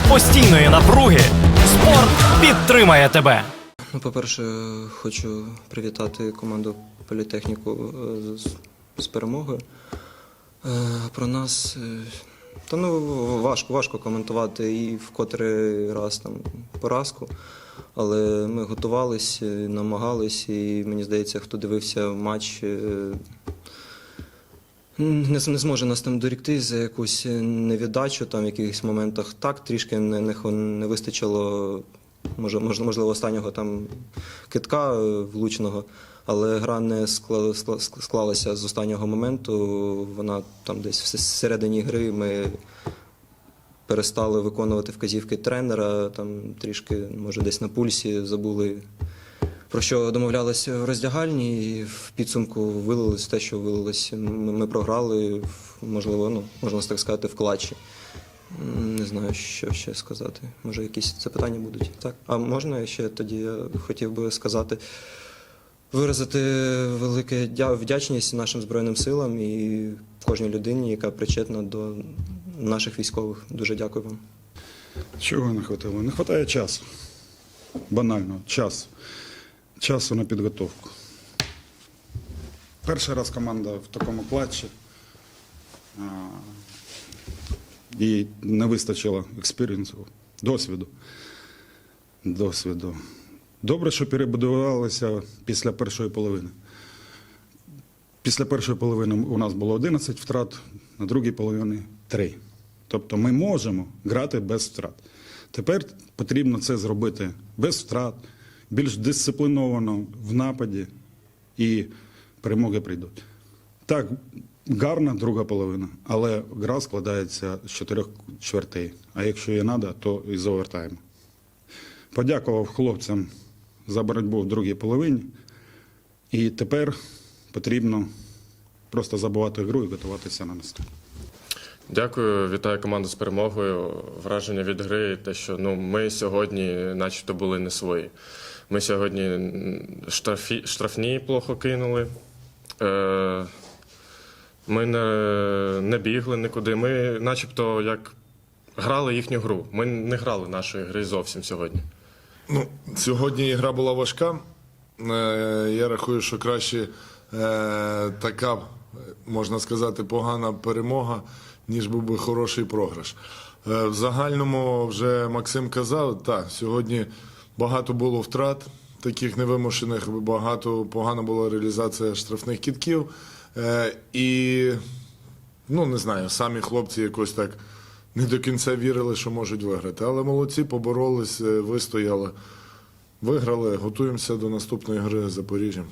серед постійної напруги спорт підтримає тебе. По-перше, хочу привітати команду політехніку е, з, перемогою. Е, Про нас е, та ну важко, важко коментувати і в котрий раз там поразку. Але ми готувалися, намагались, і мені здається, хто дивився матч, не, не зможе нас там дорікти за якусь невіддачу там в якихось моментах. Так, трішки не, не, не вистачило, може, мож- можливо, останнього там китка е, влучного, але гра не скла- скла- склалася з останнього моменту. Вона там десь в середині гри ми перестали виконувати вказівки тренера, там трішки, може, десь на пульсі забули про що домовлялися в роздягальні, і в підсумку вилилось те, що вилилось. Ми, програли, можливо, ну, можна так сказати, в клатчі. Не знаю, що ще сказати. Може, якісь запитання будуть. Так. А можна ще тоді я хотів би сказати, виразити велике вдячність нашим Збройним силам і кожній людині, яка причетна до наших військових. Дуже дякую вам. Чого не хватило? Не вистачає часу. Банально, часу. Часу на підготовку. Перший раз команда в такому клатчі. І не вистачило експірієнсу, досвіду. Досвіду. Добре, що перебудувалися після першої половини. Після першої половини у нас було 11 втрат, на другій половині 3. Тобто ми можемо грати без втрат. Тепер потрібно це зробити без втрат, більш дисципліновано в нападі, і перемоги прийдуть. Так, гарна друга половина, але гра складається з чотирьох чвертей. А якщо є треба, то і завертаємо. Подякував хлопцям за боротьбу в другій половині. І тепер потрібно просто забувати гру і готуватися на наступну. Дякую, вітаю команду з перемогою. Враження від гри, те, що ну ми сьогодні, начебто, були не свої. Ми сьогодні штрафі, штрафні плохо кинули. Е, ми не, не бігли нікуди. Ми, начебто, як грали їхню гру. Ми не грали нашої гри зовсім сьогодні. Ну, сьогодні гра була важка. Е, Я рахую, що краще е, така, можна сказати, погана перемога, ніж був би хороший програш. Е, В загальному вже Максим казав, так, сьогодні багато було втрат, таких невимушених, багато погана була реалізація штрафних кітків. Е, І ну не знаю, самі хлопці якось так не до кінця вірили, що можуть виграти. Але молодці поборолись, е, вистояли, виграли. Готуємося до наступної гри з Запоріжжям.